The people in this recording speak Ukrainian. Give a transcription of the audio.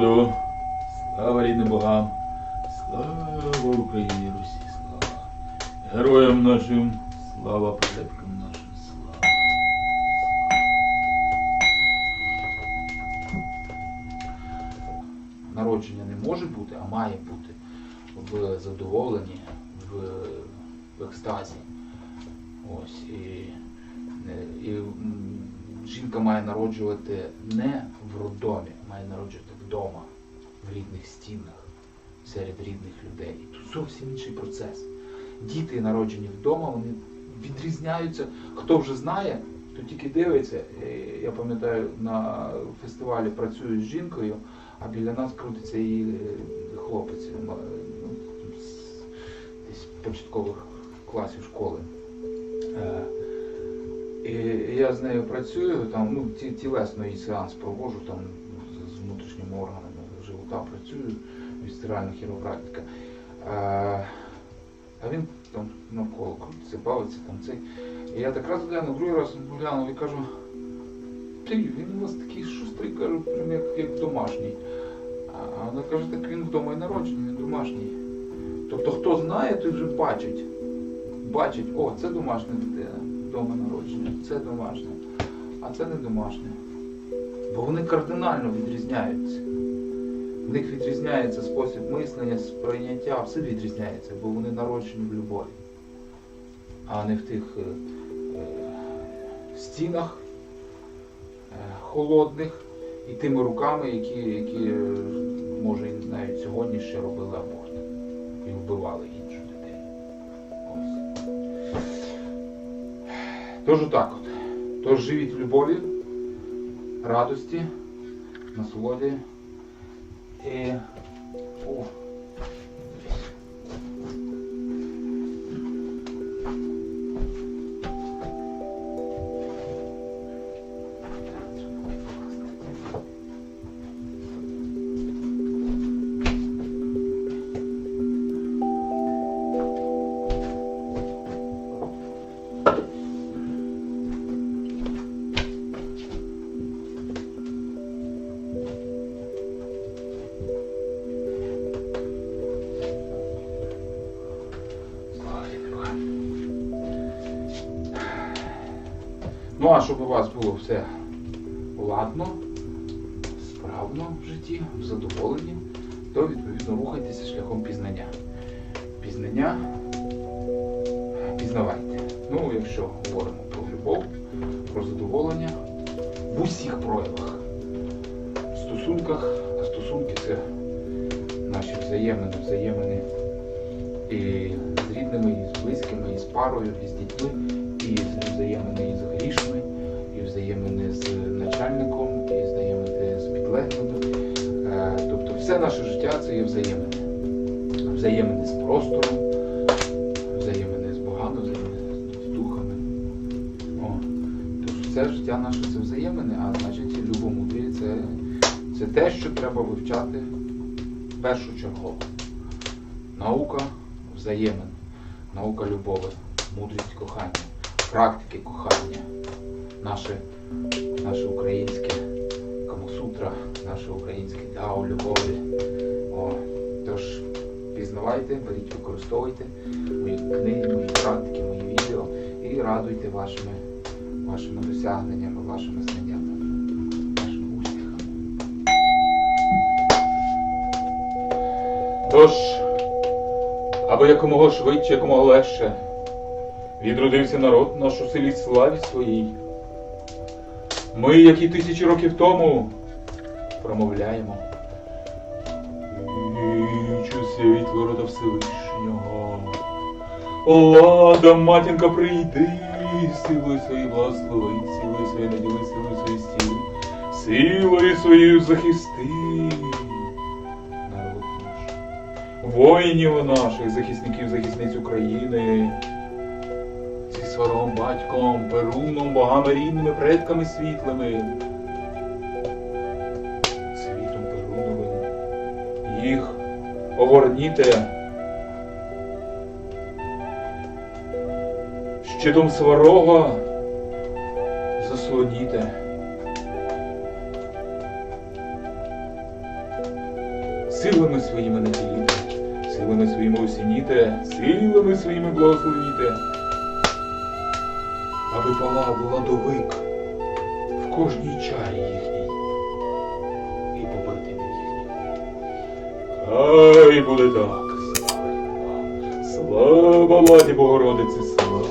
народу, слава рідним богам, слава Україні, Русі, слава. Героям нашим, слава предкам нашим, слава. Народження не може бути, а має бути в задоволенні, в, в екстазі. Ось і, і жінка має народжувати не в роддомі, має народжувати вдома, в рідних стінах, серед рідних людей. І тут зовсім інший процес. Діти, народжені вдома, вони відрізняються. Хто вже знає, то тільки дивиться. Е, Я пам'ятаю, на фестивалі працюю з жінкою, а біля нас крутиться її е, хлопець ну, з десь початкових класів школи. І я з нею працюю, там, ну, ті, тілесно її сеанс проводжу там з, внутрішніми органами живота працюю, вісцеральна хіроврактика. Е, А він там навколо крутиться, бавиться там цей. І я так раз глянув, другий раз глянув і кажу, ти, він у вас такий шустрий, кажу, прям як, як домашній. А вона каже, так він вдома і народжений, він домашній. Тобто хто знає, той вже бачить. Бачить, о, це домашня дитина, вдома народження, це домашня, а це не домашня. Бо вони кардинально відрізняються. В них відрізняється спосіб мислення, сприйняття, все відрізняється, бо вони народжені в любові, а не в тих е, е, стінах е, холодних і тими руками, які, які може навіть сьогодні ще робили аборт і вбивали іншу Тож отак от. Тож живіть в любові, радості, насолоді. І... О. Ну, а щоб у вас було все ладно, справно в житті, в задоволенні, то відповідно рухайтеся шляхом пізнання. Пізнання пізнавайте. Ну, якщо говоримо про любов, про задоволення в усіх проявах, в стосунках, а стосунки це наші взаємини, взаємини і з рідними, і з близькими, і з парою, і з дітьми, і з взаємини взаємини з начальником, і взаємини з підлеглими. Е, Тобто все наше життя це є взаємини. Взаємини з простором, взаємини з богами, взаємини з духами. О. Тож все життя наше це взаємини, а значить любомудрі це, це те, що треба вивчати першочергово. Наука взаємин, наука любові, мудрість кохання, практики кохання, наше, наше українське Камасутра, наше українське Дао любові. О, тож пізнавайте, беріть, використовуйте мої книги, мої практики, мої відео і радуйте вашими, вашими досягненнями, вашими знаннями. Тож, аби якомога швидше, якомога легше відродився народ наш у селі славі своїй. Ми, як і тисячі років тому, промовляємо. Вічу світло рода Всевишнього. Лада, матінка, прийди, силою своєю благослови, силою своєю наділи, силою своєю стіли, силою своєю захисти народ наш воїнів наших, захисників, захисниць України, сварогом батьком, Перуном, богами рідними, предками світлими, світом Перуновим. Їх огорніте. Щитом сварога заслоніте. Силами своїми наділіте, силами своїми осініте, силами своїми благословіте, аби палав ладовик в кожній чарі їхній і побитині їхній. Хай буде так. Слава. Слава владі Богородиці, слава